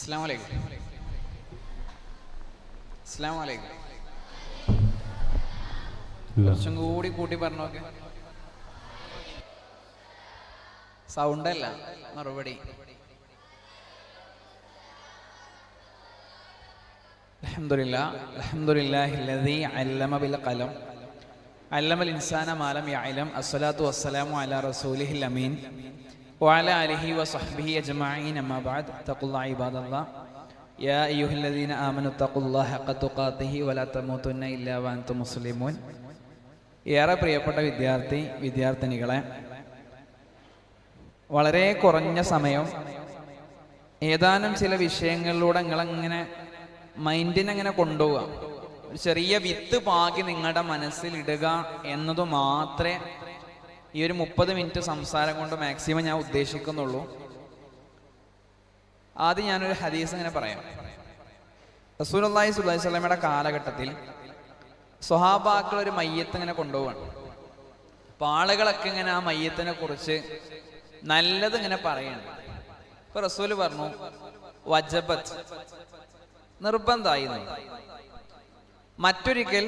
അസ്സാം വലൈക്കും അസ്സാം വലൈക്കും കുറച്ചും കൂടി കൂട്ടി പറഞ്ഞു നോക്കെ സൗണ്ട് അല്ല മറുപടി. മാലം യഅലം. അസ്സലാത്തു വസ്സലാമു അലാ റസൂലിഹിൽ അമീൻ. وعلى آله وصحبه أجمعين أما بعد اتقوا الله عباد الله يا أيها الذين آمنوا اتقوا الله حق تقاته ولا تموتن إلا وأنتم مسلمون ഏറെ പ്രിയപ്പെട്ട വിദ്യാർത്ഥി വിദ്യാർത്ഥിനികളെ വളരെ കുറഞ്ഞ സമയം ഏതാനും ചില വിഷയങ്ങളിലൂടെ നിങ്ങളങ്ങനെ മൈൻഡിനങ്ങനെ കൊണ്ടുപോവുക ഒരു ചെറിയ വിത്ത് പാകി നിങ്ങളുടെ മനസ്സിൽ ഇടുക എന്നത് മാത്രമേ ഈ ഒരു മുപ്പത് മിനിറ്റ് സംസാരം കൊണ്ട് മാക്സിമം ഞാൻ ഉദ്ദേശിക്കുന്നുള്ളൂ. ആദ്യം ഞാനൊരു ഹദീസ് ഇങ്ങനെ പറയാം. റസൂൽ അള്ളാഹി സുല്ലാഹി സ്വലമയുടെ കാലഘട്ടത്തിൽ സ്വഹാബാക്കൾ ഒരു മയ്യത്ത് ഇങ്ങനെ കൊണ്ടുപോവാണ്. അപ്പൊ ആളുകളൊക്കെ ഇങ്ങനെ ആ മയ്യത്തിനെ കുറിച്ച് നല്ലത് ഇങ്ങനെ പറയണം. ഇപ്പൊ റസൂൽ പറഞ്ഞു വജബത്ത്. നിർബന്ധമായി. മറ്റൊരിക്കൽ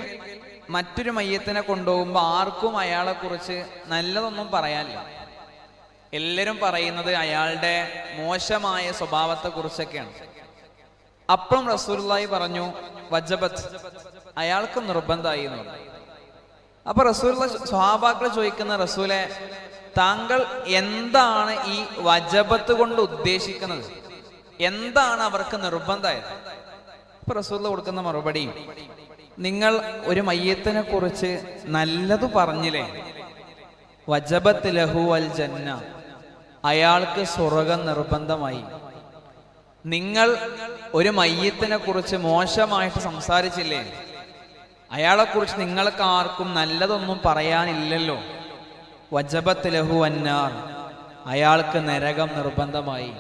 മറ്റൊരു മയ്യത്തിനെ കൊണ്ടുപോകുമ്പോൾ ആർക്കും അയാളെ കുറിച്ച് നല്ലതൊന്നും പറയാനില്ല. എല്ലാവരും പറയുന്നത് അയാളുടെ മോശമായ സ്വഭാവത്തെ കുറിച്ചൊക്കെയാണ്. അപ്പം റസൂലുള്ളാഹി പറഞ്ഞു വജബത്ത് അയാൾക്ക് നിർബന്ധമായി എന്ന് പറഞ്ഞു. അപ്പൊ റസൂൽ സ്വഭാക്കൾ ചോദിക്കുന്ന റസൂലെ താങ്കൾ എന്താണ് ഈ വജബത്ത് കൊണ്ട് ഉദ്ദേശിക്കുന്നത്? എന്താണ് അവർക്ക് നിർബന്ധമായത്? അപ്പൊ റസൂൽ കൊടുക്കുന്ന മറുപടി നിങ്ങൾ ഒരു മയ്യത്തിനെ കുറിച്ച് നല്ലത് പറഞ്ഞില്ലേ? വജബത്ത് ലഹു അൽ ജന്ന. അയാൾക്ക് സ്വർഗം നിർബന്ധമായി. നിങ്ങൾ ഒരു മയ്യത്തിനെ കുറിച്ച് മോശമായിട്ട് സംസാരിച്ചില്ലേ? അയാളെ കുറിച്ച് നിങ്ങൾക്ക് ആർക്കും നല്ലതൊന്നും പറയാനില്ലല്ലോ. വജബത്ത് ലഹു അന്നാർ അയാൾക്ക് നരകം നിർബന്ധമായി.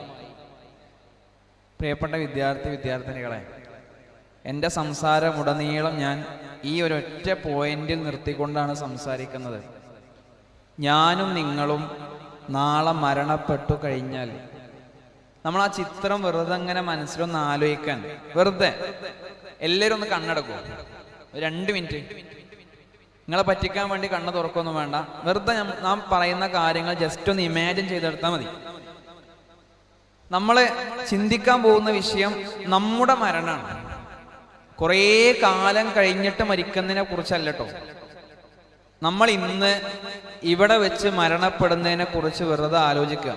പ്രിയപ്പെട്ട വിദ്യാർത്ഥി വിദ്യാർത്ഥിനികളെ എന്റെ സംസാരം ഉടനീളം ഞാൻ ഈ ഒരൊറ്റ പോയിന്റിൽ നിർത്തിക്കൊണ്ടാണ് സംസാരിക്കുന്നത്. ഞാനും നിങ്ങളും നാളെ മരണപ്പെട്ടു കഴിഞ്ഞാൽ നമ്മൾ ആ ചിത്രം വെറുതെ അങ്ങനെ മനസ്സിലൊന്ന് ആലോചിക്കാൻ വെറുതെ. എല്ലാവരും ഒന്ന് കണ്ണടക്കും. രണ്ട് മിനിറ്റ്. നിങ്ങളെ പറ്റിക്കാൻ വേണ്ടി കണ്ണ് തുറക്കൊന്നും വേണ്ട. വെറുതെ നാം പറയുന്ന കാര്യങ്ങൾ ജസ്റ്റ് ഒന്ന് ഇമാജിൻ ചെയ്തെടുത്താൽ മതി. നമ്മൾ ചിന്തിക്കാൻ പോകുന്ന വിഷയം നമ്മുടെ മരണമാണ്. കുറേ കാലം കഴിഞ്ഞിട്ട് മരിക്കുന്നതിനെ കുറിച്ചല്ല കേട്ടോ നമ്മൾ ഇന്ന് ഇവിടെ വെച്ച് മരണപ്പെടുന്നതിനെ കുറിച്ച് വെറുതെ ആലോചിക്കുക.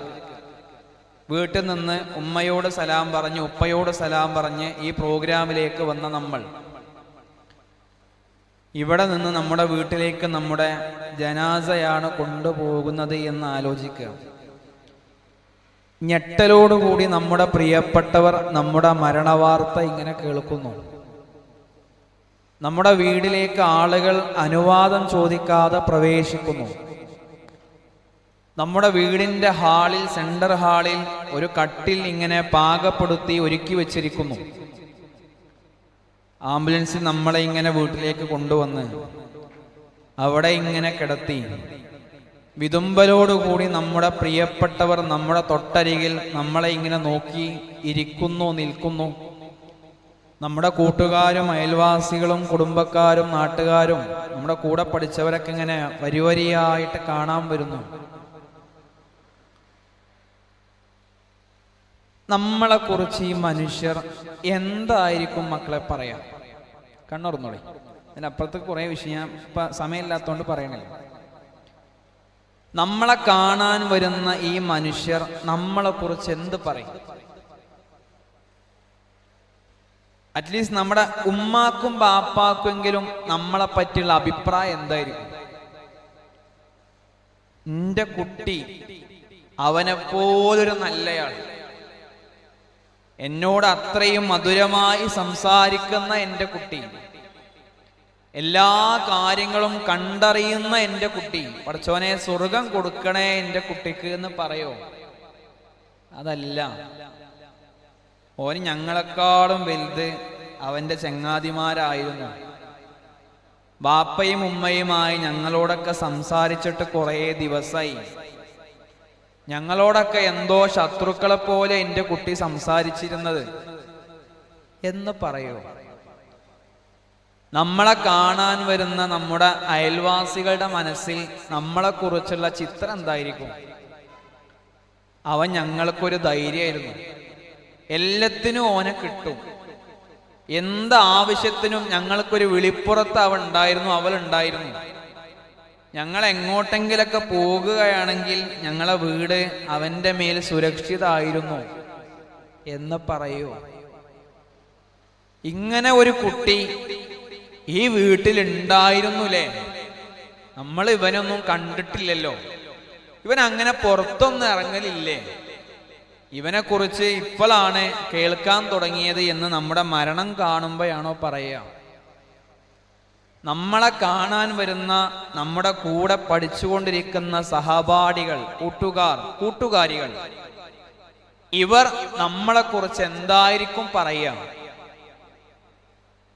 വീട്ടിൽ നിന്ന് ഉമ്മയോട് സലാം പറഞ്ഞ് ഉപ്പയോട് സലാം പറഞ്ഞ് ഈ പ്രോഗ്രാമിലേക്ക് വന്ന നമ്മൾ. ഇവിടെ നിന്ന് നമ്മുടെ വീട്ടിലേക്ക് നമ്മുടെ ജനാസയാണ് കൊണ്ടുപോകുന്നത് എന്ന് ആലോചിക്കുക. ഞെട്ടലോടുകൂടി നമ്മുടെ പ്രിയപ്പെട്ടവർ നമ്മുടെ മരണവാർത്ത ഇങ്ങനെ കേൾക്കുന്നു. നമ്മുടെ വീടിലേക്ക് ആളുകൾ അനുവാദം ചോദിക്കാതെ പ്രവേശിക്കുന്നു. നമ്മുടെ വീടിന്റെ ഹാളിൽ സെന്റർ ഹാളിൽ ഒരു കട്ടിൽ ഇങ്ങനെ പാകപ്പെടുത്തി ഒരുക്കി വച്ചിരിക്കുന്നു. ആംബുലൻസിൽ നമ്മളെ ഇങ്ങനെ വീട്ടിലേക്ക് കൊണ്ടുവന്ന് അവിടെ ഇങ്ങനെ കിടത്തി. വിതുമ്പലോടുകൂടി നമ്മുടെ പ്രിയപ്പെട്ടവർ നമ്മുടെ തൊട്ടരികിൽ നമ്മളെ ഇങ്ങനെ നോക്കി ഇരിക്കുന്നു നിൽക്കുന്നു. നമ്മുടെ കൂട്ടുകാരും അയൽവാസികളും കുടുംബക്കാരും നാട്ടുകാരും നമ്മുടെ കൂടെ പഠിച്ചവരൊക്കെ ഇങ്ങനെ വരിവരിയായിട്ട് കാണാൻ വരുന്നു. നമ്മളെ കുറിച്ച് ഈ മനുഷ്യർ എന്തായിരിക്കും മക്കളെ പറയാം? കണ്ണുറന്നോളി. അതിനപ്പുറത്ത് കുറെ വിഷയം ഇപ്പൊ സമയമില്ലാത്തതുകൊണ്ട് പറയണില്ല. നമ്മളെ കാണാൻ വരുന്ന ഈ മനുഷ്യർ നമ്മളെ കുറിച്ച് എന്ത് പറയും? അറ്റ്ലീസ്റ്റ് നമ്മുടെ ഉമ്മാക്കും ബാപ്പാക്കുമെങ്കിലും നമ്മളെ പറ്റിയുള്ള അഭിപ്രായം എന്തായിരിക്കും? എന്റെ കുട്ടി അവനെപ്പോലൊരു നല്ലയാൾ എന്നോട് അത്രയും മധുരമായി സംസാരിക്കുന്ന എന്റെ കുട്ടി. എല്ലാ കാര്യങ്ങളും കണ്ടറിയുന്ന എന്റെ കുട്ടി. പഠിച്ചോനെ സ്വർഗം കൊടുക്കണേ എന്റെ കുട്ടിക്ക് എന്ന് പറയോ? അതല്ല. ഓന് ഞങ്ങളെക്കാളും വലുത് അവന്റെ ചങ്ങാതിമാരായിരുന്നു. ബാപ്പയും ഉമ്മയുമായി ഞങ്ങളോടൊക്കെ സംസാരിച്ചിട്ട് കുറേ ദിവസമായി ഞങ്ങളോടൊക്കെ എന്തോ ശത്രുക്കളെ പോലെ എന്റെ കുട്ടി സംസാരിച്ചിരുന്നത്. എന്ന് പറയൂ. നമ്മളെ കാണാൻ വരുന്ന നമ്മുടെ അയൽവാസികളുടെ മനസ്സിൽ നമ്മളെക്കുറിച്ചുള്ള ചിത്രം എന്തായിരിക്കും? അവൻ ഞങ്ങൾക്കൊരു ധൈര്യമായിരുന്നു. എല്ലാത്തിനും ഓനെ കിട്ടും. എന്ത് ആവശ്യത്തിനും ഞങ്ങൾക്കൊരു വിളിപ്പുറത്ത് അവൻ ഉണ്ടായിരുന്നു അവൾ ഉണ്ടായിരുന്നു ഞങ്ങൾ എങ്ങോട്ടെങ്കിലൊക്കെ പോകുകയാണെങ്കിൽ ഞങ്ങളെ വീട് അവന്റെ മേൽ സുരക്ഷിതായിരുന്നു എന്ന് പറയൂ. ഇങ്ങനെ ഒരു കുട്ടി ഈ വീട്ടിൽ ഉണ്ടായിരുന്നുലേ നമ്മൾ ഇവനൊന്നും കണ്ടിട്ടില്ലല്ലോ. ഇവൻ അങ്ങനെ പുറത്തൊന്നും ഇറങ്ങലില്ലേ? ഇവനെ കുറിച്ച് ഇപ്പോഴാണ് കേൾക്കാൻ തുടങ്ങിയത് എന്ന് നമ്മുടെ മരണം കാണുമ്പോഴാണോ പറയുക. നമ്മളെ കാണാൻ വരുന്ന നമ്മുടെ കൂടെ പഠിച്ചുകൊണ്ടിരിക്കുന്ന സഹപാഠികൾ കൂട്ടുകാർ കൂട്ടുകാരികൾ ഇവർ നമ്മളെ കുറിച്ച് എന്തായിരിക്കും പറയുക?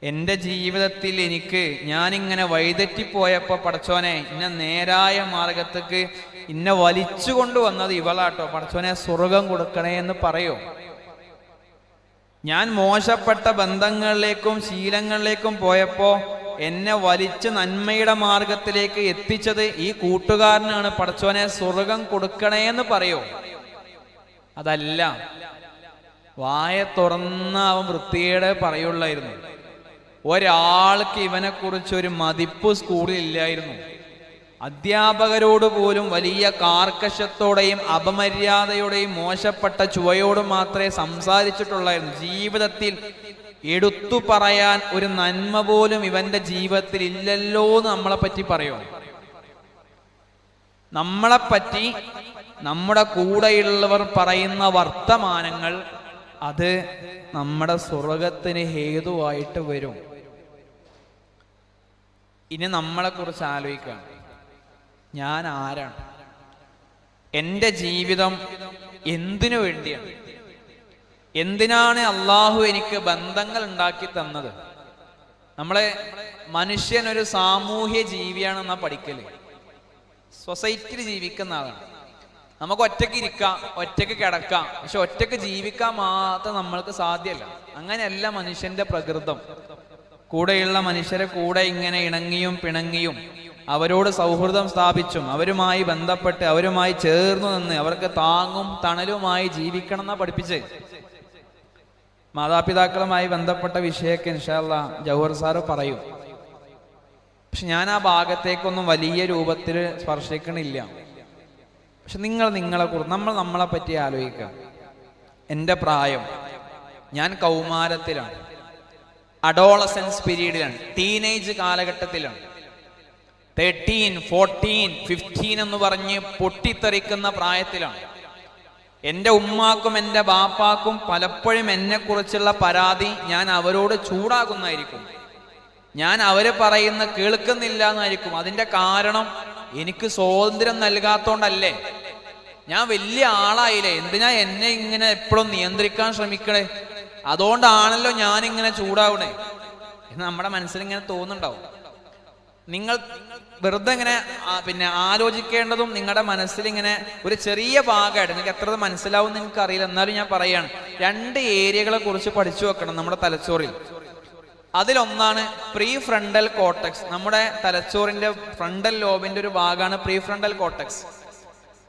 എന്റെ ജീവിതത്തിൽ എനിക്ക് ഞാനിങ്ങനെ വഴിതെറ്റിപ്പോയപ്പോൾ പടച്ചോനെ ഇന്ന നേരായ മാർഗത്തേക്ക് ഇന്നെ വലിച്ചു കൊണ്ടുവന്നത് ഇവളാട്ടോ. പടച്ചോനെ സ്വർഗം കൊടുക്കണേ എന്ന് പറയോ. ഞാൻ മോശപ്പെട്ട ബന്ധങ്ങളിലേക്കും ശീലങ്ങളിലേക്കും പോയപ്പോ എന്നെ വലിച്ച് നന്മയുടെ മാർഗത്തിലേക്ക് എത്തിച്ചത് ഈ കൂട്ടുകാരനാണ് പടച്ചോനെ സ്വർഗം കൊടുക്കണേ എന്ന് പറയോ. അതല്ല വായ തുറന്ന അവൻ വൃത്തിയുടെ പറയുള്ളായിരുന്നു. ഒരാൾക്ക് ഇവനെ കുറിച്ച് ഒരു മതിപ്പ് സ്കൂളിൽ ഇല്ലായിരുന്നു അധ്യാപകരോട് പോലും വലിയ കാർക്കശത്തോടെയും അപമര്യാദയോടെയും മോശപ്പെട്ട ചുവയോടും മാത്രമേ സംസാരിച്ചിട്ടുള്ളായിരുന്നു. ജീവിതത്തിൽ എടുത്തു പറയാൻ ഒരു നന്മ പോലും ഇവന്റെ ജീവിതത്തിൽ ഇല്ലല്ലോ എന്ന് നമ്മളെ പറ്റി പറയുമോ നമ്മളെപ്പറ്റി നമ്മുടെ കൂടെയുള്ളവർ പറയുന്ന വർത്തമാനങ്ങൾ അത് നമ്മുടെ സ്വർഗത്തിന് ഹേതുവായിട്ട് വരും. ഇനി നമ്മളെ കുറിച്ച് ആലോചിക്കാം. ഞാൻ ആരാണ് എന്റെ ജീവിതം എന്തിനു വേണ്ടിയാണ്? എന്തിനാണ് അള്ളാഹു എനിക്ക് ബന്ധങ്ങൾ ഉണ്ടാക്കി തന്നത്? നമ്മളെ മനുഷ്യൻ ഒരു സാമൂഹ്യ ജീവിയാണെന്നാ പഠിക്കൽ. സൊസൈറ്റിയിൽ ജീവിക്കുന്ന ആളാണ്. നമുക്ക് ഒറ്റയ്ക്ക് ഇരിക്കാം ഒറ്റയ്ക്ക് കിടക്കാം പക്ഷെ ഒറ്റയ്ക്ക് ജീവിക്കാൻ മാത്രം നമ്മൾക്ക് സാധ്യമല്ല. അങ്ങനെയല്ല മനുഷ്യന്റെ പ്രകൃതം. കൂടെയുള്ള മനുഷ്യരെ കൂടെ ഇങ്ങനെ ഇണങ്ങിയും പിണങ്ങിയും അവരോട് സൗഹൃദം സ്ഥാപിച്ചും അവരുമായി ബന്ധപ്പെട്ട് അവരുമായി ചേർന്നു നിന്ന് അവർക്ക് താങ്ങും തണലുമായി ജീവിക്കണം എന്നാ പഠിപ്പിച്ച്. മാതാപിതാക്കളുമായി ബന്ധപ്പെട്ട വിഷയമൊക്കെ ഇൻഷാല്ല ജൗഹർ സാറ് പറയും. പക്ഷെ ഞാൻ ആ ഭാഗത്തേക്കൊന്നും വലിയ രൂപത്തിൽ സ്പർശിക്കണില്ല. പക്ഷെ നിങ്ങൾ നിങ്ങളെ കുറിച്ച് നമ്മൾ നമ്മളെ പറ്റി ആലോചിക്കാം. എന്റെ പ്രായം ഞാൻ കൗമാരത്തിലാണ്. അഡോളസൻസ് പീരീഡിലാണ് ടീനേജ് കാലഘട്ടത്തിലാണ്. തേർട്ടീൻ ഫോർട്ടീൻ ഫിഫ്റ്റീൻ എന്ന് പറഞ്ഞ് പൊട്ടിത്തെറിക്കുന്ന പ്രായത്തിലാണ്. എന്റെ ഉമ്മാക്കും എന്റെ ബാപ്പാക്കും പലപ്പോഴും എന്നെക്കുറിച്ചുള്ള പരാതി ഞാൻ അവരോട് ചൂടാകുന്നതായിരിക്കും. ഞാൻ അവർ പറയുന്ന കേൾക്കുന്നില്ല എന്നായിരിക്കും അതിന്റെ കാരണം എനിക്ക് സ്വാതന്ത്ര്യം നൽകാത്തോണ്ടല്ലേ? ഞാൻ വലിയ ആളായില്ലേ? എന്തിനാ എന്നെ ഇങ്ങനെ എപ്പോഴും നിയന്ത്രിക്കാൻ ശ്രമിക്കണേ? അതുകൊണ്ടാണല്ലോ ഞാൻ ഇങ്ങനെ ചൂടാവണേ നമ്മുടെ മനസ്സിൽ ഇങ്ങനെ തോന്നുന്നുണ്ടാവും. നിങ്ങൾ വെറുതെ ഇങ്ങനെ പിന്നെ ആലോചിക്കേണ്ടതും നിങ്ങളുടെ മനസ്സിൽ ഇങ്ങനെ ഒരു ചെറിയ ഭാഗമായിട്ട് നിങ്ങൾക്ക് എത്ര മനസ്സിലാവും നിങ്ങൾക്ക് അറിയില്ല എന്നാലും ഞാൻ പറയാണ് രണ്ട് ഏരിയകളെ കുറിച്ച് പഠിച്ചു വെക്കണം നമ്മുടെ തലച്ചോറിൽ. അതിലൊന്നാണ് പ്രീ ഫ്രണ്ടൽ കോട്ടക്സ് നമ്മുടെ തലച്ചോറിന്റെ ഫ്രണ്ടൽ ലോബിന്റെ ഒരു ഭാഗമാണ് പ്രീ ഫ്രണ്ടൽ കോട്ടക്സ്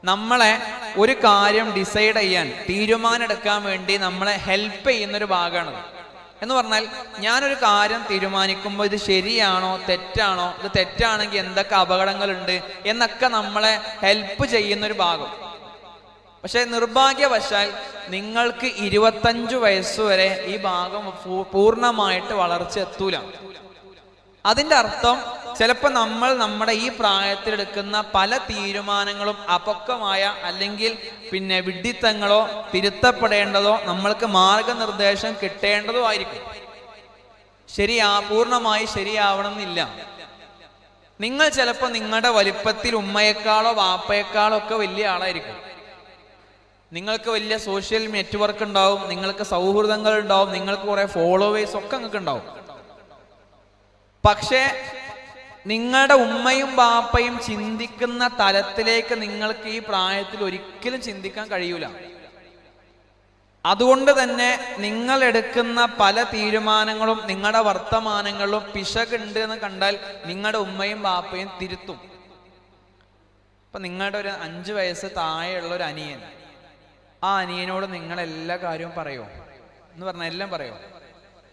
നമ്മളെ ഒരു കാര്യം ഡിസൈഡ് ചെയ്യാൻ തീരുമാനമെടുക്കാൻ വേണ്ടി നമ്മളെ ഹെൽപ്പ് ചെയ്യുന്ന ഒരു ഭാഗമാണ് എന്ന് പറഞ്ഞാൽ ഞാനൊരു കാര്യം തീരുമാനിക്കുമ്പോൾ ഇത് ശരിയാണോ തെറ്റാണോ ഇത് തെറ്റാണെങ്കിൽ എന്തൊക്കെ അപകടങ്ങളുണ്ട് എന്നൊക്കെ നമ്മളെ ഹെൽപ്പ് ചെയ്യുന്ന ഒരു ഭാഗം. പക്ഷെ നിർഭാഗ്യവശാൽ നിങ്ങൾക്ക് ഇരുപത്തഞ്ചു വയസ്സ് വരെ ഈ ഭാഗം പൂർണമായിട്ട് വളർച്ച എത്തൂല അതിന്റെ അർത്ഥം ചിലപ്പോൾ നമ്മൾ നമ്മുടെ ഈ പ്രായത്തിൽ എടുക്കുന്ന പല തീരുമാനങ്ങളും അപക്വമായ അല്ലെങ്കിൽ പിന്നെ വിഡ്ഢിത്തങ്ങളോ തിരുത്തപ്പെടേണ്ടതോ നമ്മൾക്ക് മാർഗനിർദ്ദേശം കിട്ടേണ്ടതോ ആയിരിക്കും. ശരിയാ പൂർണമായി ശരിയാവണമെന്നില്ല. നിങ്ങൾ ചിലപ്പോൾ നിങ്ങളുടെ വലിപ്പത്തിൽ ഉമ്മയെക്കാളോ വാപ്പയെക്കാളോ ഒക്കെ വലിയ ആളായിരിക്കും. നിങ്ങൾക്ക് വലിയ സോഷ്യൽ നെറ്റ്വർക്ക് ഉണ്ടാവും നിങ്ങൾക്ക് സൗഹൃദങ്ങൾ ഉണ്ടാവും നിങ്ങൾക്ക് കുറെ ഫോളോവേഴ്സ് ഒക്കെ നിങ്ങൾക്ക് ഉണ്ടാവും. പക്ഷേ നിങ്ങളുടെ ഉമ്മയും ബാപ്പയും ചിന്തിക്കുന്ന തലത്തിലേക്ക് നിങ്ങൾക്ക് ഈ പ്രായത്തിൽ ഒരിക്കലും ചിന്തിക്കാൻ കഴിയൂല. അതുകൊണ്ട് തന്നെ നിങ്ങൾ എടുക്കുന്ന പല തീരുമാനങ്ങളും നിങ്ങളുടെ വർത്തമാനങ്ങളും പിശകുണ്ട് എന്ന് കണ്ടാൽ നിങ്ങളുടെ ഉമ്മയും ബാപ്പയും തിരുത്തും. ഇപ്പൊ നിങ്ങളുടെ ഒരു അഞ്ച് വയസ്സ് താഴെയുള്ള ഒരു അനിയൻ ആ അനിയനോട് നിങ്ങൾ എല്ലാ കാര്യവും പറയോ? എന്ന് പറഞ്ഞാൽ എല്ലാം പറയോ?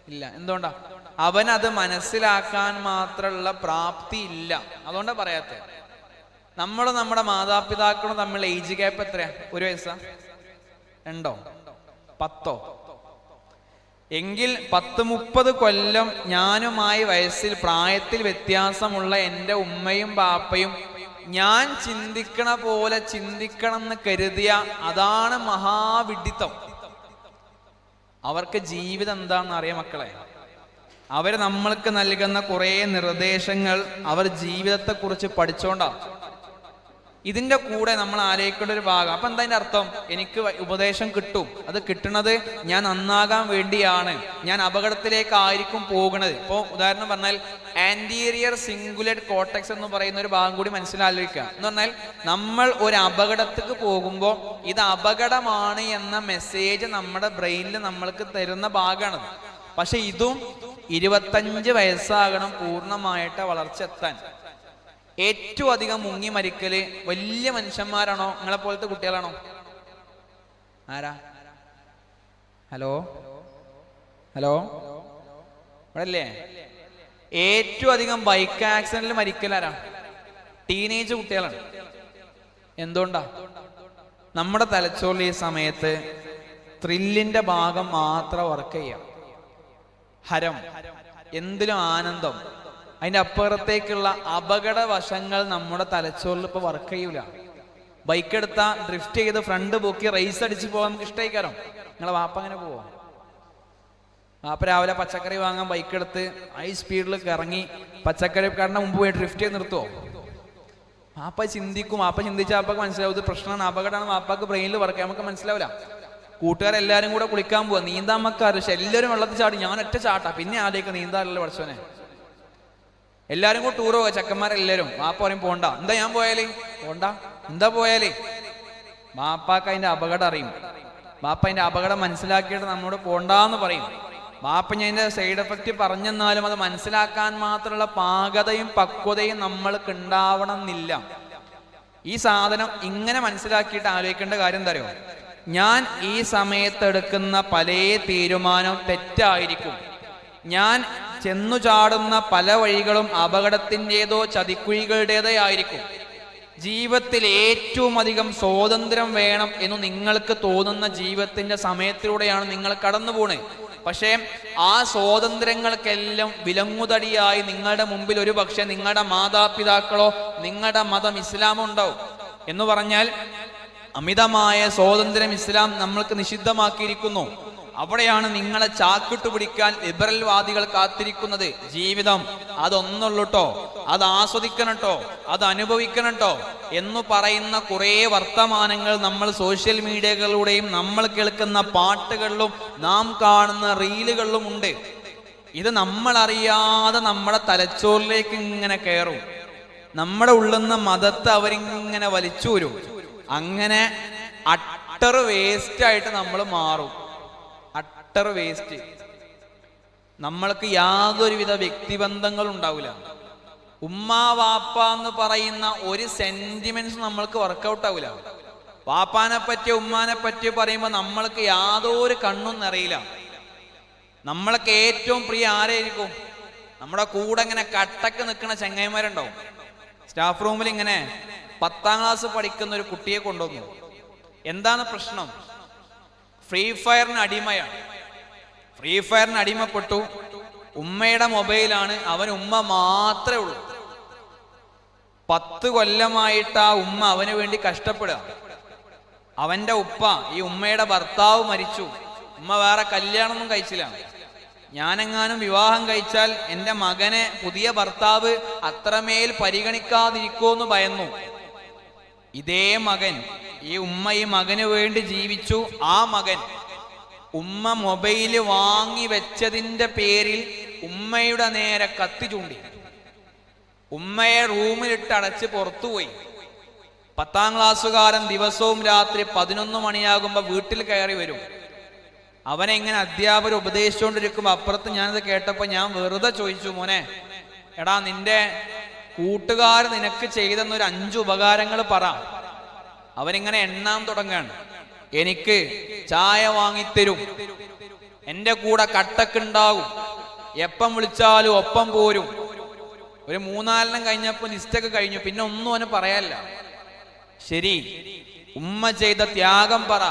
ഇല്ല. എന്തുകൊണ്ടാ? അവനത് മനസ്സിലാക്കാൻ മാത്രമുള്ള പ്രാപ്തി ഇല്ല. അതുകൊണ്ടാ പറയാത്ത. നമ്മളും നമ്മുടെ മാതാപിതാക്കളും തമ്മിൽ ഏജ് ഗ്യാപ്പ് എത്രയാ? ഒരു വയസ്സാ? രണ്ടോ? പത്തോ? എങ്കിൽ പത്ത് മുപ്പത് കൊല്ലം ഞാനുമായി വയസ്സിൽ പ്രായത്തിൽ വ്യത്യാസമുള്ള എന്റെ ഉമ്മയും പാപ്പയും ഞാൻ ചിന്തിക്കണ പോലെ ചിന്തിക്കണം എന്ന് കരുതിയ അതാണ് മഹാവിഡിത്തം. അവർക്ക് ജീവിതം എന്താണെന്ന് അറിയാം മക്കളെ. അവർ നമ്മൾക്ക് നൽകുന്ന കുറേ നിർദ്ദേശങ്ങൾ അവർ ജീവിതത്തെക്കുറിച്ച് പഠിച്ചോണ്ടാണ് ഇതിന്റെ കൂടെ നമ്മൾ ആലോചിക്കേണ്ട ഒരു ഭാഗം. അപ്പൊ എന്താ അതിന്റെ അർത്ഥം? എനിക്ക് ഉപദേശം കിട്ടും. അത് കിട്ടണത് ഞാൻ നന്നാകാൻ വേണ്ടിയാണ്. ഞാൻ അപകടത്തിലേക്കായിരിക്കും പോകുന്നത്. ഇപ്പോൾ ഉദാഹരണം പറഞ്ഞാൽ ആന്റീരിയർ സിംഗുലേറ്റ് കോട്ടക്സ് എന്ന് പറയുന്ന ഒരു ഭാഗം കൂടി മനസ്സിലാലോചിക്കുക എന്ന് പറഞ്ഞാൽ നമ്മൾ ഒരു അപകടത്തേക്ക് പോകുമ്പോൾ ഇത് അപകടമാണ് എന്ന മെസ്സേജ് നമ്മുടെ ബ്രെയിനിൽ നമ്മൾക്ക് തരുന്ന ഭാഗമാണത് പക്ഷെ ഇതും ഇരുപത്തഞ്ച് വയസ്സാകണം പൂർണമായിട്ട് വളർച്ച എത്താൻ. ഏറ്റവും അധികം മുങ്ങി മരിക്കൽ വലിയ മനുഷ്യന്മാരാണോ? നിങ്ങളെ പോലത്തെ കുട്ടികളാണോ? ആരാ? ഹലോ? ഹലോ? ഇവിടല്ലേ? ഏറ്റവും അധികം ബൈക്ക് ആക്സിഡന്റിൽ മരിക്കലാരാ ടീനേജ് കുട്ടികളാണ്. എന്തുകൊണ്ടാ? നമ്മുടെ തലച്ചോറിൽ ഈ സമയത്ത് ത്രില്ലിന്റെ ഭാഗം മാത്രം വർക്ക് ചെയ്യാം. ഹരം എന്തിലും ആനന്ദം. അതിന്റെ അപ്പുറത്തേക്കുള്ള അപകട വശങ്ങൾ നമ്മുടെ തലച്ചോറിൽ ഇപ്പൊ വർക്ക് ചെയ്യൂല. ബൈക്ക് എടുത്താ ഡ്രിഫ്റ്റ് ചെയ്ത് ഫ്രണ്ട് പൊക്കി റേസ് അടിച്ച് പോകാൻ നമുക്ക് ഇഷ്ടമായിക്കാരോ നിങ്ങളെ വാപ്പ അങ്ങനെ പോവോ? വാപ്പ രാവിലെ പച്ചക്കറി വാങ്ങാൻ ബൈക്ക് എടുത്ത് ഹൈ സ്പീഡിൽ കറങ്ങി പച്ചക്കറി കാരണം മുമ്പ് പോയി ഡ്രിഫ്റ്റ് ചെയ്ത് നിർത്തുവോ? വാപ്പ ചിന്തിക്കും. വാപ്പ ചിന്തിച്ച വാപ്പക്ക് മനസ്സിലാവും. ഇത് പ്രശ്നമാണ്. അപകടമാണ്. വാപ്പാക്ക് ബ്രെയിനിൽ വർക്ക് നമുക്ക് മനസ്സിലാവില്ല. കൂട്ടുകാരെല്ലാരും കൂടെ കുളിക്കാൻ പോവാ. നീന്താൻ മക്കാർ പക്ഷെ എല്ലാവരും വെള്ളത്തിൽ ചാടും. ഞാൻ ഒറ്റ ചാട്ടാ. പിന്നെ ആദ്യമൊക്കെ നീന്താറില്ല പഠിച്ചോനെ എല്ലാരും കൂടെ ടൂർ പോവാ. ചക്കന്മാരെല്ലാരും. വാപ്പ പറയും പോണ്ട. എന്താ ഞാൻ പോയാലേ? പോണ്ട. എന്താ പോയാലേ? വാപ്പാക്ക് അതിന്റെ അപകടം അറിയും. വാപ്പ അതിന്റെ അപകടം മനസ്സിലാക്കിയിട്ട് നമ്മോട് പോണ്ടാന്ന് പറയും. വാപ്പ ഞാൻ അതിന്റെ സൈഡ് എഫക്റ്റ് പറഞ്ഞെന്നാലും അത് മനസ്സിലാക്കാൻ മാത്രമുള്ള പാകതയും പക്വതയും നമ്മൾക്ക് ഉണ്ടാവണം എന്നില്ല ഈ സാധനം ഇങ്ങനെ മനസ്സിലാക്കിയിട്ട് ആലോചിക്കേണ്ട കാര്യം എന്താ ഞാൻ ഈ സമയത്തെടുക്കുന്ന പല തീരുമാനവും തെറ്റായിരിക്കും. ഞാൻ ചെന്നു ചാടുന്ന പല വഴികളും അപകടത്തിന്റെതോ ചതിക്കുഴികളുടേതോ ആയിരിക്കും. ജീവിതത്തിൽ ഏറ്റവും അധികം സ്വാതന്ത്ര്യം വേണം എന്ന് നിങ്ങൾക്ക് തോന്നുന്ന ജീവിതത്തിന്റെ സമയത്തിലൂടെയാണ് നിങ്ങൾ കടന്നു പോണേ. പക്ഷേ ആ സ്വാതന്ത്ര്യങ്ങൾക്കെല്ലാം വിലങ്ങുതടിയായി നിങ്ങളുടെ മുമ്പിൽ ഒരു പക്ഷേ നിങ്ങളുടെ മാതാപിതാക്കളോ നിങ്ങളുടെ മതം ഇസ്ലാമോ ഉണ്ടാവും. എന്ന് പറഞ്ഞാൽ അമിതമായ സ്വാതന്ത്ര്യം ഇസ്ലാം നമ്മൾക്ക് നിഷിദ്ധമാക്കിയിരിക്കുന്നു. അവിടെയാണ് നിങ്ങളെ ചാക്കിട്ടു പിടിക്കാൻ ലിബറൽ വാദികൾ കാത്തിരിക്കുന്നത്. ജീവിതം അതൊന്നുള്ളൂട്ടോ അത് ആസ്വദിക്കണട്ടോ അത് അനുഭവിക്കണട്ടോ എന്ന് പറയുന്ന കുറേ വർത്തമാനങ്ങൾ നമ്മൾ സോഷ്യൽ മീഡിയകളിലൂടെയും നമ്മൾ കേൾക്കുന്ന പാട്ടുകളിലും നാം കാണുന്ന റീലുകളിലും ഉണ്ട്. ഇത് നമ്മൾ അറിയാതെ നമ്മുടെ തലച്ചോറിലേക്ക് ഇങ്ങനെ കയറും. നമ്മുടെ ഉള്ളുന്ന മതത്തെ അവരിങ്ങനെ വലിച്ചു വരും അങ്ങനെ അട്ടർ വേസ്റ്റ് ആയിട്ട് നമ്മൾ മാറും. അട്ടർ വേസ്റ്റ് നമ്മൾക്ക് യാതൊരുവിധ വ്യക്തിബന്ധങ്ങളും ഉണ്ടാവില്ല. ഉമ്മ വാപ്പ എന്ന് പറയുന്ന ഒരു സെന്റിമെന്റ്സ് നമ്മൾക്ക് വർക്കൗട്ട് ആവില്ല. വാപ്പാനെ പറ്റി ഉമ്മാനെ പറ്റി പറയുമ്പോൾ നമ്മൾക്ക് യാതൊരു കണ്ണും നിറയില്ല. നമ്മൾക്ക് ഏറ്റവും പ്രിയ ആരായിരിക്കും? നമ്മുടെ കൂടെ ഇങ്ങനെ കട്ടക്ക് നിൽക്കുന്ന ചങ്ങായിമാരുണ്ടാവും. സ്റ്റാഫ് റൂമിൽ ഇങ്ങനെ പത്താം ക്ലാസ് പഠിക്കുന്ന ഒരു കുട്ടിയെ കൊണ്ടുവന്നു. എന്താണ് പ്രശ്നം? ഫ്രീ ഫയറിന് അടിമയാണ്. ഫ്രീ ഫയറിന് അടിമപ്പെട്ടു. ഉമ്മയുടെ മൊബൈലാണ് അവൻ ഉമ്മ മാത്രമേ ഉള്ളൂ. പത്ത് കൊല്ലമായിട്ട് ആ ഉമ്മ അവന് വേണ്ടി കഷ്ടപ്പെടുക. അവന്റെ ഉപ്പ ഈ ഉമ്മയുടെ ഭർത്താവ് മരിച്ചു. ഉമ്മ വേറെ കല്യാണമൊന്നും കഴിച്ചില്ല. ഞാനെങ്ങാനും വിവാഹം കഴിച്ചാൽ എന്റെ മകനെ പുതിയ ഭർത്താവ് അത്രമേൽ പരിഗണിക്കാതിരിക്കുമെന്ന് ഭയന്നു. ഇതേ മകൻ ഈ ഉമ്മ ഈ മകന് വേണ്ടി ജീവിച്ചു. ആ മകൻ ഉമ്മ മൊബൈൽ വാങ്ങി വെച്ചതിന്റെ പേരിൽ ഉമ്മയുടെ നേരെ കത്തി ചൂണ്ടി. ഉമ്മയെ റൂമിലിട്ട് അടച്ച് പുറത്തുപോയി. പത്താം ക്ലാസ്സുകാരൻ ദിവസവും രാത്രി പതിനൊന്ന് മണിയാകുമ്പോൾ വീട്ടിൽ കയറി വരും. അവനെ ഇങ്ങനെ അധ്യാപകർ ഉപദേശിച്ചുകൊണ്ടിരിക്കുമ്പോൾ അപ്പുറത്ത് ഞാനിത് കേട്ടപ്പോൾ ഞാൻ വെറുതെ ചോദിച്ചു മോനെ എടാ നിന്റെ കൂട്ടുകാർ നിനക്ക് ചെയ്തെന്ന ഒരു അഞ്ച് ഉപകാരങ്ങൾ പറ. അവനിങ്ങനെ എണ്ണാൻ തുടങ്ങാണ്. എനിക്ക് ചായ വാങ്ങിത്തരും. എന്റെ കൂടെ കട്ടക്കുണ്ടാവും എപ്പം വിളിച്ചാലും ഒപ്പം പോരും. ഒരു മൂന്നാലെണ്ണം കഴിഞ്ഞപ്പോൾ ലിസ്റ്റൊക്കെ കഴിഞ്ഞു. പിന്നെ ഒന്നും അവന് പറയാനില്ല. ശരി ഉമ്മ ചെയ്ത ത്യാഗം പറ.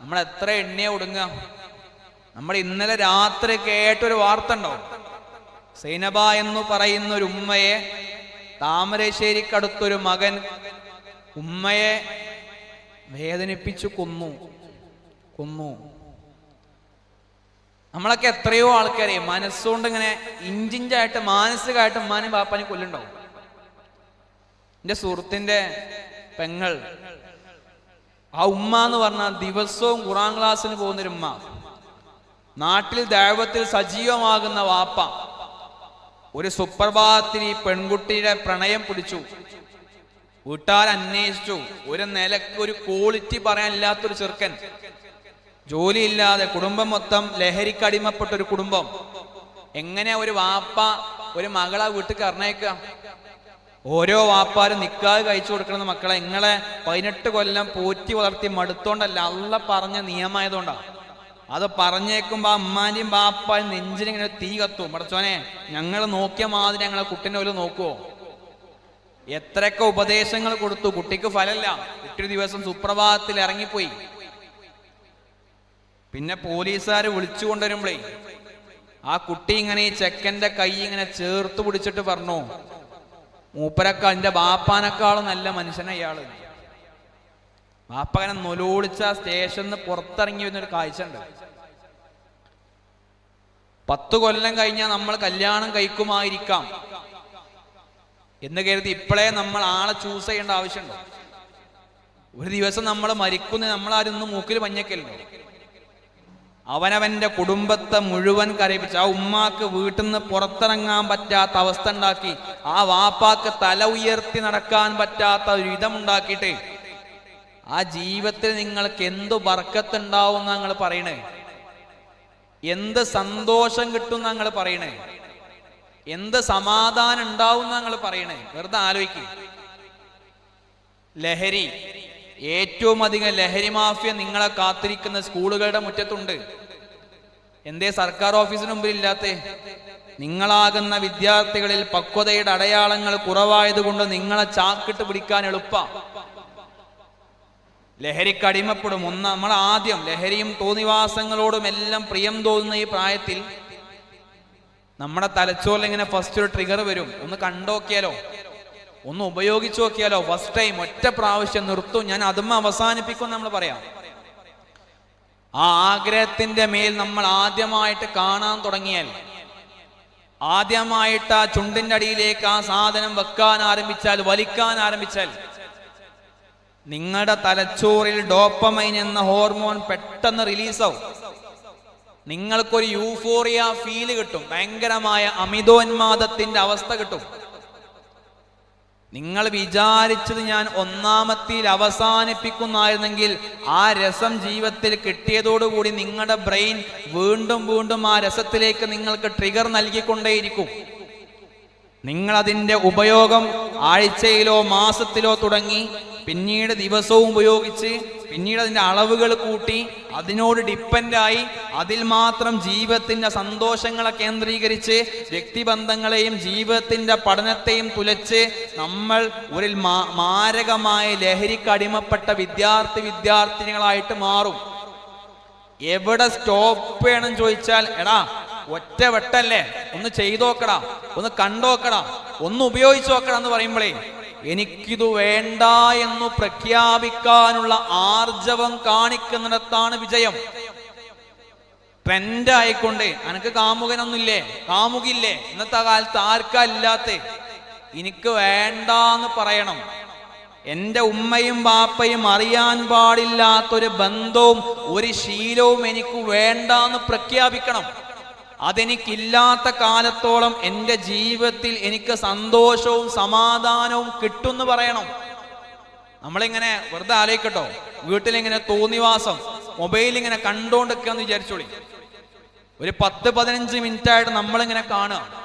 നമ്മൾ എത്ര എണ്ണയെ ഒടുങ്ങുക? നമ്മൾ ഇന്നലെ രാത്രി കേട്ടൊരു വാർത്ത ഉണ്ടോ സൈനബ എന്ന് പറയുന്ന ഒരു ഉമ്മയെ താമരശ്ശേരിക്കടുത്തൊരു മകൻ ഉമ്മയെ വേദനിപ്പിച്ചു കൊന്നു. കൊന്നു. നമ്മളൊക്കെ എത്രയോ ആൾക്കാരെ മനസ്സുകൊണ്ട് ഇങ്ങനെ ഇഞ്ചിഞ്ചായിട്ട് മാനസികമായിട്ട് ഉമ്മാനും പാപ്പാനും കൊല്ലുണ്ടാവും എന്റെ സുഹൃത്തിന്റെ പെങ്ങൾ ആ ഉമ്മ എന്ന് പറഞ്ഞാൽ ദിവസവും ഖുറാൻ ക്ലാസ്സിന് പോകുന്നൊരു ഉമ്മ. നാട്ടിൽ ദൈവത്തിൽ സജീവമാകുന്ന വാപ്പ. ഒരു സുപ്രഭാതത്തിൽ ഈ പെൺകുട്ടിയുടെ പ്രണയം പിടിച്ചു. വീട്ടുകാർ അന്വേഷിച്ചു. ഒരു നിലയ്ക്ക് ഒരു ക്വാളിറ്റി പറയാനില്ലാത്തൊരു ചെറുക്കൻ. ജോലിയില്ലാതെ കുടുംബം മൊത്തം ലഹരിക്ക് അടിമപ്പെട്ട ഒരു കുടുംബം. എങ്ങനെ ഒരു വാപ്പ ഒരു മകളെ വീട്ടിൽ കറണേക്കുക ഓരോ വാപ്പാരും നിക്കാതെ കഴിച്ചു കൊടുക്കണമെന്ന് മക്കളെ. നിങ്ങളെ പതിനെട്ട് കൊല്ലം പോറ്റി വളർത്തി മടുത്തോണ്ടല്ല അള്ള പറഞ്ഞ നിയമമായതുകൊണ്ടാ. അത് പറഞ്ഞേക്കുമ്പോ അമ്മാന്റെയും ബാപ്പ നെഞ്ചിനിങ്ങനെ തീ കത്തും. പടച്ചോനെ ഞങ്ങൾ നോക്കിയ മാതിരി ഞങ്ങളെ കുട്ടിനെ ഒരു നോക്കുവോ? എത്രയൊക്കെ ഉപദേശങ്ങൾ കൊടുത്തു. കുട്ടിക്ക് ഫലല്ല കുട്ടി ദിവസം സുപ്രഭാതത്തിൽ ഇറങ്ങിപ്പോയി. പിന്നെ പോലീസുകാർ വിളിച്ചു കൊണ്ടുവരുമ്പളേ ആ കുട്ടി ഇങ്ങനെ ഈ ചെക്കന്റെ കൈ ഇങ്ങനെ ചേർത്ത് പിടിച്ചിട്ട് പറഞ്ഞു മൂപ്പരക്ക എന്റെ ബാപ്പാനേക്കാളും നല്ല മനുഷ്യനെ ഇയാൾ. അങ്ങനെ നൊലോളിച്ച സ്റ്റേഷനിൽ പുറത്തിറങ്ങി വരുന്നൊരു കാഴ്ച ഉണ്ട് പത്ത് കൊല്ലം കഴിഞ്ഞാൽ നമ്മൾ കല്യാണം കഴിക്കുമായിരിക്കാം എന്ന് കരുതി ഇപ്പോഴേ നമ്മൾ ആളെ ചൂസ് ചെയ്യേണ്ട ആവശ്യമുണ്ടോ. ഒരു ദിവസം നമ്മൾ മരിക്കുന്ന നമ്മളാരൊന്നും മൂക്കിൽ മഞ്ഞക്കല്ലോ അവനവന്റെ കുടുംബത്തെ മുഴുവൻ കരയിപ്പിച്ച് ആ ഉമ്മാക്ക് വീട്ടിൽ നിന്ന് പുറത്തിറങ്ങാൻ പറ്റാത്ത അവസ്ഥ ഉണ്ടാക്കി ആ വാപ്പാക്ക് തല ഉയർത്തി നടക്കാൻ പറ്റാത്ത ഒരു വിധമുണ്ടാക്കിയിട്ട് ആ ജീവിതത്തിൽ നിങ്ങൾക്ക് എന്തു എന്ന് ഞങ്ങൾ പറയണേ? എന്ത് സന്തോഷം കിട്ടും ഞങ്ങൾ പറയണേ? എന്ത് സമാധാനം ഉണ്ടാവും ഞങ്ങൾ പറയണേ? വെറുതെ ആലോചിക്കും ലഹരി. ഏറ്റവും അധികം ലഹരി മാഫിയ നിങ്ങളെ കാത്തിരിക്കുന്ന സ്കൂളുകളുടെ മുറ്റത്തുണ്ട്. എന്തേ സർക്കാർ ഓഫീസിന് മുമ്പിൽ ഇല്ലാത്തേ നിങ്ങളാകുന്ന വിദ്യാർത്ഥികളിൽ പക്വതയുടെ അടയാളങ്ങൾ കുറവായതുകൊണ്ട് നിങ്ങളെ ചാക്കിട്ട് പിടിക്കാൻ എളുപ്പ. ലഹരിക്ക് അടിമപ്പെടും ഒന്ന് നമ്മൾ ആദ്യം ലഹരിയും തോന്നിവാസങ്ങളോടും എല്ലാം പ്രിയം തോന്നുന്ന ഈ പ്രായത്തിൽ നമ്മുടെ തലച്ചോറിൽ ഇങ്ങനെ ഫസ്റ്റ് ഒരു ട്രിഗർ വരും. ഒന്ന് കണ്ടോക്കിയാലോ? ഒന്ന് ഉപയോഗിച്ചു നോക്കിയാലോ? ഫസ്റ്റ് ടൈം ഒറ്റ പ്രാവശ്യം നിർത്തും. ഞാൻ അതും അവസാനിപ്പിക്കും നമ്മൾ പറയാം. ആ ആഗ്രഹത്തിന്റെ മേൽ നമ്മൾ ആദ്യമായിട്ട് കാണാൻ തുടങ്ങിയാൽ ആദ്യമായിട്ട് ആ ചുണ്ടിന്റെ അടിയിലേക്ക് ആ സാധനം വെക്കാൻ ആരംഭിച്ചാൽ വലിക്കാൻ ആരംഭിച്ചാൽ നിങ്ങളുടെ തലച്ചോറിൽ ഡോപ്പമൈൻ എന്ന ഹോർമോൺ പെട്ടെന്ന് റിലീസാവും. നിങ്ങൾക്കൊരു യൂഫോറിയ ഫീൽ കിട്ടും. ഭയങ്കരമായ അമിതോന്മാദത്തിന്റെ അവസ്ഥ കിട്ടും. നിങ്ങൾ വിചാരിച്ചത് ഞാൻ ഒന്നാമത്തിൽ അവസാനിപ്പിക്കുന്നായിരുന്നെങ്കിൽ ആ രസം ജീവിതത്തിൽ കിട്ടിയതോടുകൂടി നിങ്ങളുടെ ബ്രെയിൻ വീണ്ടും വീണ്ടും ആ രസത്തിലേക്ക് നിങ്ങൾക്ക് ട്രിഗർ നൽകിക്കൊണ്ടേയിരിക്കും. നിങ്ങൾ അതിന്റെ ഉപയോഗം ആഴ്ചയിലോ മാസത്തിലോ തുടങ്ങി പിന്നീട് ദിവസവും ഉപയോഗിച്ച് പിന്നീട് അതിന്റെ അളവുകൾ കൂട്ടി അതിനോട് ഡിപ്പെൻഡായി അതിൽ മാത്രം ജീവിതത്തിന്റെ സന്തോഷങ്ങളെ കേന്ദ്രീകരിച്ച് വ്യക്തിബന്ധങ്ങളെയും ജീവിതത്തിന്റെ പഠനത്തെയും തുലച്ച് നമ്മൾ ഒരു മാരകമായ ലഹരിക്ക് അടിമപ്പെട്ട വിദ്യാർത്ഥി വിദ്യാർത്ഥിനികളായിട്ട് മാറും. എവിടെ സ്റ്റോപ്പ് വേണം ചോദിച്ചാൽ എടാ ഒറ്റ വെട്ടല്ലേ? ഒന്ന് ചെയ്തോക്കടാ ഒന്ന് കണ്ടോക്കടാ ഒന്ന് ഉപയോഗിച്ചു നോക്കടാ എന്ന് പറയുമ്പോഴേ എനിക്കിത് വേണ്ട എന്ന് പ്രഖ്യാപിക്കാനുള്ള ആർജവം കാണിക്കുന്നിടത്താണ് വിജയം. ട്രെൻഡ് ആയിക്കൊണ്ട്. എനിക്ക് കാമുകനൊന്നുമില്ലേ? കാമുകില്ലേ ഇന്നത്തെ കാലത്ത് ആർക്കാ ഇല്ലാത്ത? എനിക്ക് വേണ്ടാന്ന് പറയണം. എന്റെ ഉമ്മയും ബാപ്പയും അറിയാൻ പാടില്ലാത്തൊരു ബന്ധവും ഒരു ശീലവും എനിക്ക് വേണ്ടാന്ന് പ്രഖ്യാപിക്കണം. അതെനിക്കില്ലാത്ത കാലത്തോളം എന്റെ ജീവിതത്തിൽ എനിക്ക് സന്തോഷവും സമാധാനവും കിട്ടുമെന്ന് പറയണം. നമ്മളിങ്ങനെ വെറുതെ ആലോചിക്കട്ടോ. വീട്ടിലിങ്ങനെ തോന്നിവാസം മൊബൈൽ ഇങ്ങനെ കണ്ടോണ്ടിരിക്കാന്ന് വിചാരിച്ചോളി. ഒരു പത്ത് പതിനഞ്ച് മിനിറ്റ് ആയിട്ട് നമ്മളിങ്ങനെ കാണുക.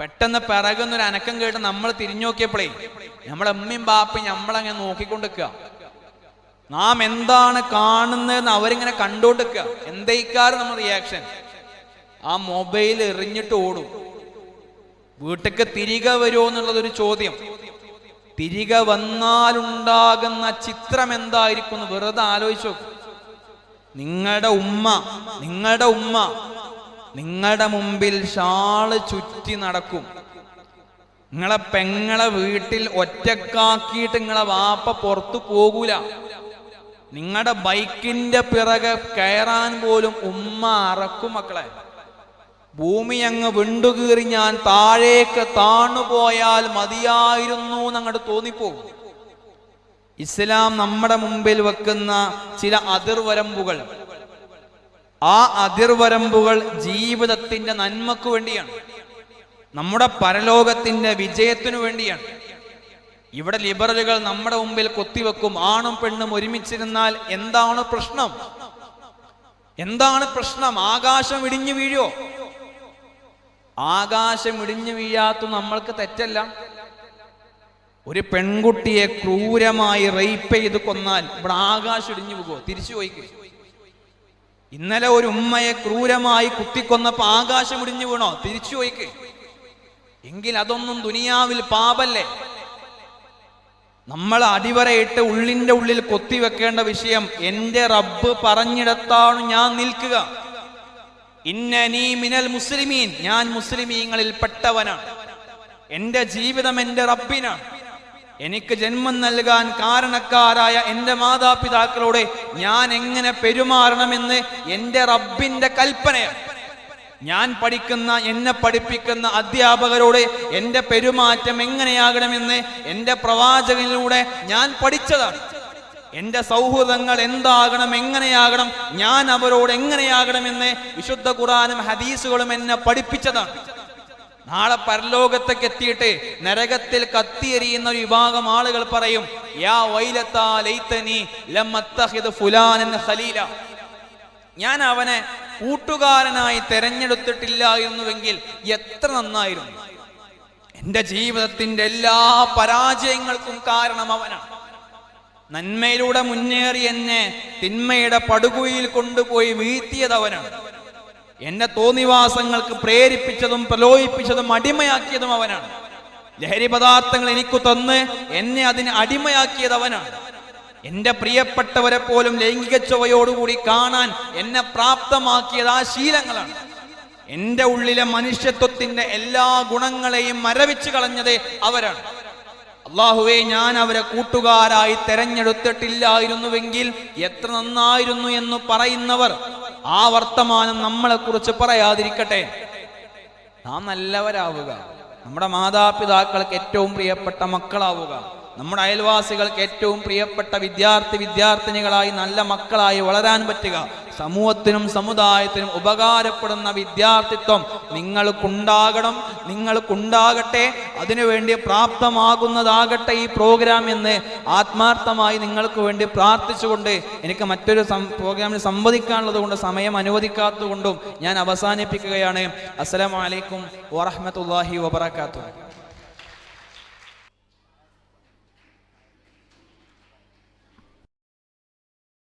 പെട്ടെന്ന് പിറകുന്നൊരു അനക്കം കേട്ട് നമ്മൾ തിരിഞ്ഞു നോക്കിയപ്പോഴേ നമ്മളെ അമ്മയും ബാപ്പയും നമ്മളങ്ങനെ നോക്കിക്കൊണ്ടിരിക്കുക. നാം എന്താണ് കാണുന്നതെന്ന് അവരിങ്ങനെ കണ്ടോണ്ടിരിക്കുക. എന്തേക്കാറ് നമ്മൾ റിയാക്ഷൻ ആ മൊബൈൽ എറിഞ്ഞിട്ട് ഓടും. വീട്ടിക്ക് തിരികെ വരുമോ എന്നുള്ളതൊരു ചോദ്യം. തിരികെ വന്നാലുണ്ടാകുന്ന ചിത്രം എന്തായിരിക്കും എന്ന് വെറുതെ ആലോചിച്ചു നിങ്ങളുടെ ഉമ്മ നിങ്ങളുടെ ഉമ്മ നിങ്ങളുടെ മുമ്പിൽ ഷാൾ ചുറ്റി നടക്കും. നിങ്ങളെ പെങ്ങളെ വീട്ടിൽ ഒറ്റക്കാക്കിയിട്ട് നിങ്ങളെ വാപ്പ പുറത്തു പോകൂല. നിങ്ങളുടെ ബൈക്കിന്റെ പിറകെ കയറാൻ പോലും ഉമ്മ അറക്കും മക്കളെ. ഭൂമി അങ്ങ് വിണ്ടുകീറി ഞാൻ താഴേക്ക് താണുപോയാൽ മതിയായിരുന്നു എന്നങ്ങോട്ട് തോന്നിപ്പോകും. ഇസ്ലാം നമ്മുടെ മുമ്പിൽ വെക്കുന്ന ചില അതിർവരമ്പുകൾ. ആ അതിർവരമ്പുകൾ ജീവിതത്തിന്റെ നന്മക്ക് വേണ്ടിയാണ്. നമ്മുടെ പരലോകത്തിന്റെ വിജയത്തിനു വേണ്ടിയാണ്. ഇവിടെ ലിബറലുകൾ നമ്മുടെ മുമ്പിൽ കൊത്തിവെക്കും. ആണും പെണ്ണും ഒരുമിച്ചിരുന്നാൽ എന്താണ് പ്രശ്നം? എന്താണ് പ്രശ്നം? ആകാശം ഇടിഞ്ഞു വീഴോ ആകാശം ഇടിഞ്ഞു വീഴാത്ത നമ്മൾക്ക് തെറ്റല്ല. ഒരു പെൺകുട്ടിയെ ക്രൂരമായി റേപ്പ് ചെയ്ത് കൊന്നാൽ ഇവിടെ ആകാശം ഇടിഞ്ഞു പോകുമോ തിരിച്ചു പോയിക്കോ ഇന്നലെ ഒരു ഉമ്മയെ ക്രൂരമായി കുത്തിക്കൊന്നപ്പോ ആകാശം ഇടിഞ്ഞു വീണോ? തിരിച്ചു പോയിക്ക് എങ്കിൽ അതൊന്നും ദുനിയാവിൽ പാപല്ലേ? നമ്മൾ അടിവരയിട്ട് ഉള്ളിന്റെ ഉള്ളിൽ കൊത്തിവെക്കേണ്ട വിഷയം എന്റെ റബ്ബ് പറഞ്ഞിടത്താണ് ഞാൻ നിൽക്കുക. ഇന്നനീ മിനൽ മുസ്ലിമീൻ. ഞാൻ മുസ്ലിമീങ്ങളിൽ പെട്ടവനാണ് എന്റെ ജീവിതം എന്റെ റബ്ബിനാണ്. എനിക്ക് ജന്മം നൽകാൻ കാരണക്കാരായ എന്റെ മാതാപിതാക്കളോട് ഞാൻ എങ്ങനെ പെരുമാറണമെന്ന് എന്റെ റബ്ബിന്റെ കൽപ്പനയാണ്. ഞാൻ പഠിക്കുന്ന എന്നെ പഠിപ്പിക്കുന്ന അധ്യാപകരോട് എന്റെ പെരുമാറ്റം എങ്ങനെയാകണമെന്ന് എന്റെ പ്രവാചകനിലൂടെ ഞാൻ പഠിച്ചതാണ്. എന്റെ സൗഹൃദങ്ങൾ എന്താകണം എങ്ങനെയാകണം ഞാൻ അവരോട് എങ്ങനെയാകണമെന്ന് വിശുദ്ധ ഖുറാനും ഹദീസുകളും എന്നെ പഠിപ്പിച്ചതാണ്. നാളെ പരലോകത്തേക്ക് എത്തിയിട്ട് നരകത്തിൽ കത്തിയെറിയുന്ന ഒരു വിഭാഗം ആളുകൾ പറയും യാ വൈലത്താ ലൈതനി ലം അത്തഖിദ് ഫുലാനൻ ഖലീല. ഞാൻ അവനെ കൂട്ടുകാരനായി തെരഞ്ഞെടുത്തിട്ടില്ലായിരുന്നുവെങ്കിൽ എത്ര നന്നായിരുന്നു. എന്റെ ജീവിതത്തിന്റെ എല്ലാ പരാജയങ്ങൾക്കും കാരണം അവനാണ്. നന്മയിലൂടെ മുന്നേറി എന്നെ തിന്മയുടെ പടുകുയിൽ കൊണ്ടുപോയി വീഴ്ത്തിയതവനാണ്. എന്നെ തോന്നിവാസങ്ങൾക്ക് പ്രേരിപ്പിച്ചതും പ്രലോഭിപ്പിച്ചതും അടിമയാക്കിയതും അവനാണ്. ലഹരി പദാർത്ഥങ്ങൾ എനിക്ക് തന്ന് എന്നെ അതിന് അടിമയാക്കിയത് അവനാണ് എന്റെ പ്രിയപ്പെട്ടവരെ പോലും ലൈംഗിക ചുവയോടുകൂടി കാണാൻ എന്നെ പ്രാപ്തമാക്കിയത് ആ ശീലങ്ങളാണ്. എന്റെ ഉള്ളിലെ മനുഷ്യത്വത്തിന്റെ എല്ലാ ഗുണങ്ങളെയും മരവിച്ചു കളഞ്ഞത് അവരാണ്. അള്ളാഹുവെ ഞാൻ അവരെ കൂട്ടുകാരായി തെരഞ്ഞെടുത്തിട്ടില്ലായിരുന്നുവെങ്കിൽ എത്ര നന്നായിരുന്നു എന്ന് പറയുന്നവർ ആ വർത്തമാനം നമ്മളെക്കുറിച്ച് പറയാതിരിക്കട്ടെ. നാം നല്ലവരാവുക. നമ്മുടെ മാതാപിതാക്കൾക്ക് ഏറ്റവും പ്രിയപ്പെട്ട മക്കളാവുക. നമ്മുടെ അയൽവാസികൾക്ക് ഏറ്റവും പ്രിയപ്പെട്ട വിദ്യാർത്ഥി വിദ്യാർത്ഥിനികളായി നല്ല മക്കളായി വളരാൻ പറ്റുക. സമൂഹത്തിനും സമുദായത്തിനും ഉപകാരപ്പെടുന്ന വിദ്യാർത്ഥിത്വം നിങ്ങൾക്കുണ്ടാകണം. നിങ്ങൾക്കുണ്ടാകട്ടെ. അതിനുവേണ്ടി പ്രാപ്തമാകുന്നതാകട്ടെ ഈ പ്രോഗ്രാം എന്ന് ആത്മാർത്ഥമായി നിങ്ങൾക്ക് വേണ്ടി പ്രാർത്ഥിച്ചുകൊണ്ട് എനിക്ക് മറ്റൊരു പ്രോഗ്രാമിന് സംവദിക്കാനുള്ളത് കൊണ്ട് സമയം അനുവദിക്കാത്തതുകൊണ്ടും ഞാൻ അവസാനിപ്പിക്കുകയാണ്. അസ്സലാമലൈക്കും വറഹമത്തല്ലാഹി വബർക്കാത്തു